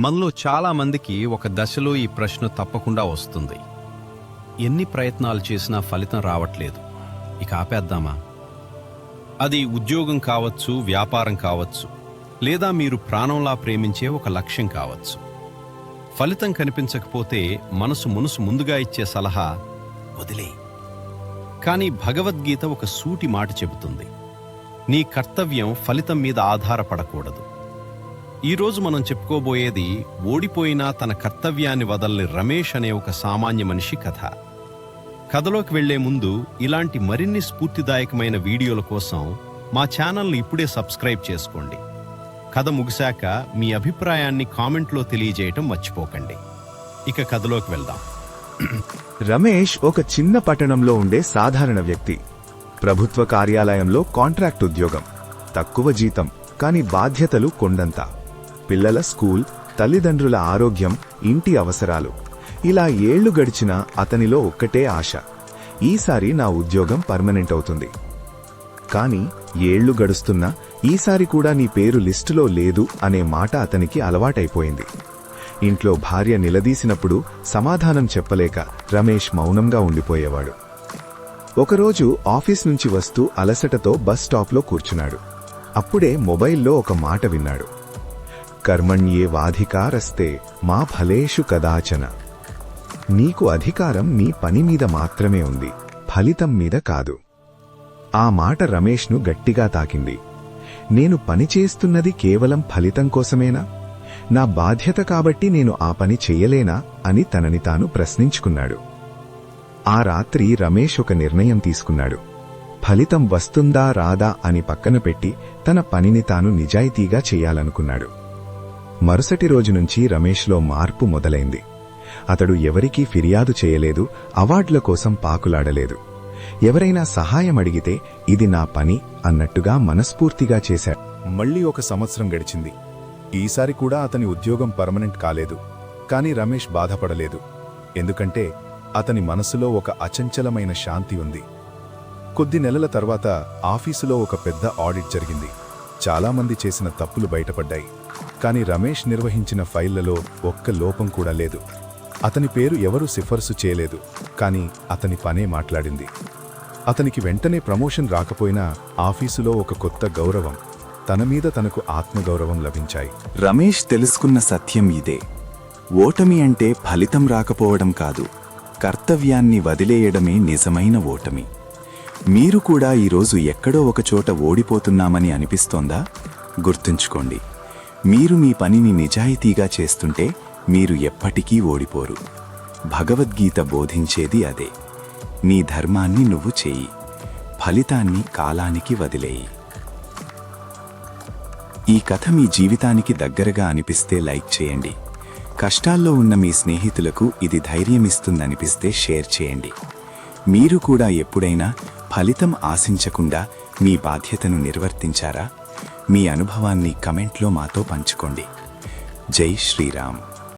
మనలో చాలా మందికి ఒక దశలో ఈ ప్రశ్న తప్పకుండా వస్తుంది. ఎన్ని ప్రయత్నాలు చేసినా ఫలితం రావట్లేదు. ఇక ఆపేద్దామా? అది ఉద్యోగం కావచ్చు వ్యాపారం కావచ్చు లేదా మీరు ప్రాణంలా ప్రేమించే ఒక లక్ష్యం కావచ్చు. ఫలితం కనిపించకపోతే మనసు మనసు ముందుగా ఇచ్చే సలహా వదిలే. కానీ భగవద్గీత ఒక సూటి మాట చెబుతుంది. నీ కర్తవ్యం ఫలితం మీద ఆధారపడకూడదు. ఈరోజు మనం చెప్పుకోబోయేది ఓడిపోయినా తన కర్తవ్యాన్ని వదలని రమేష్ అనే ఒక సామాన్య మనిషి కథ. కథలోకి వెళ్ళే ముందు ఇలాంటి మరిన్ని స్ఫూర్తిదాయకమైన వీడియోల కోసం మా ఛానల్ని ఇప్పుడే సబ్స్క్రైబ్ చేసుకోండి. కథ ముగిశాక మీ అభిప్రాయాన్ని కామెంట్లో తెలియజేయటం మర్చిపోకండి. ఇక కథలోకి వెళ్దాం. రమేష్ ఒక చిన్న పట్టణంలో ఉండే సాధారణ వ్యక్తి. ప్రభుత్వ కార్యాలయంలో కాంట్రాక్ట్ ఉద్యోగం. తక్కువ జీతం కాని బాధ్యతలు కొండంత. పిల్లల స్కూల్ తల్లిదండ్రుల ఆరోగ్యం ఇంటి అవసరాలు. ఇలా ఏళ్ళు గడిచినా అతనిలో ఒక్కటే ఆశ. ఈసారి నా ఉద్యోగం పర్మనెంట్ అవుతుంది. కాని ఏళ్ళు గడుస్తున్నా ఈసారి కూడా నీ పేరు లిస్టులో లేదు అనే మాట అతనికి అలవాటైపోయింది. ఇంట్లో భార్య నిలదీసినప్పుడు సమాధానం చెప్పలేక రమేష్ మౌనంగా ఉండిపోయేవాడు. ఒకరోజు ఆఫీస్ నుంచి వస్తూ అలసటతో బస్ స్టాప్లో కూర్చున్నాడు. అప్పుడే మొబైల్లో ఒక మాట విన్నాడు. కర్మణ్యేవాధికారస్తే మా ఫలేషు కదాచన నీకు అధికారం నీ పని మీద మాత్రమే ఉంది ఫలితం మీద కాదు। ఆ మాట రమేష్ను గట్టిగా తాకింది। నేను పని చేస్తున్నది కేవలం ఫలితం కోసమేనా? నా బాధ్యత కాబట్టి నేను ఆ పని చెయ్యలేనా అని తనని తాను ప్రశ్నించుకున్నాడు। ఆ రాత్రి రమేష్ ఒక నిర్ణయం తీసుకున్నాడు। ఫలితం వస్తుందా రాదా అని పక్కన పెట్టి తన పనిని తాను నిజాయితీగా చెయ్యాలనుకున్నాడు మరుసటి రోజు నుంచి రమేష్లో మార్పు మొదలైంది. అతడు ఎవరికీ ఫిర్యాదు చేయలేదు అవార్డుల కోసం పాకులాడలేదు. ఎవరైనా సహాయం అడిగితే ఇది నా పని అన్నట్టుగా మనస్ఫూర్తిగా చేశాడు. మళ్ళీ ఒక సంవత్సరం గడిచింది. ఈసారి కూడా అతని ఉద్యోగం పర్మనెంట్ కాలేదు. కాని రమేష్ బాధపడలేదు. ఎందుకంటే అతని మనసులో ఒక అచంచలమైన శాంతి ఉంది. కొద్ది నెలల తర్వాత ఆఫీసులో ఒక పెద్ద ఆడిట్ జరిగింది. చాలామంది చేసిన తప్పులు బయటపడ్డాయి. కానీ రమేష్ నిర్వహించిన ఫైళ్ళలో ఒక్క లోపం కూడా లేదు. అతని పేరు ఎవరూ సిఫార్సు చేయలేదు కాని అతని పనే మాట్లాడింది. అతనికి వెంటనే ప్రమోషన్ రాకపోయినా ఆఫీసులో ఒక కొత్త గౌరవం తన మీద తనకు ఆత్మగౌరవం లభించాయి. రమేష్ తెలుసుకున్న సత్యం ఇదే. ఓటమి అంటే ఫలితం రాకపోవడం కాదు కర్తవ్యాన్ని వదిలేయడమే నిజమైన ఓటమి. మీరు కూడా ఈరోజు ఎక్కడో ఒకచోట ఓడిపోతున్నామని అనిపిస్తోందా? గుర్తుంచుకోండి. మీరు మీ పనిని నిజాయితీగా చేస్తుంటే మీరు ఎప్పటికీ ఓడిపోరు. భగవద్గీత బోధించేది అదే. నీ ధర్మాన్ని నువ్వు చేయి. ఫలితాన్ని కాలానికి వదిలేయి. ఈ కథ మీ జీవితానికి దగ్గరగా అనిపిస్తే లైక్ చేయండి. కష్టాల్లో ఉన్న మీ స్నేహితులకు ఇది ధైర్యమిస్తుందనిపిస్తే షేర్ చేయండి. మీరు కూడా ఎప్పుడైనా ఫలితం ఆశించకుండా మీ బాధ్యతను నిర్వర్తించారా? మీ అనుభవాన్ని కమెంట్లో మాతో పంచుకోండి. జై శ్రీరామ్.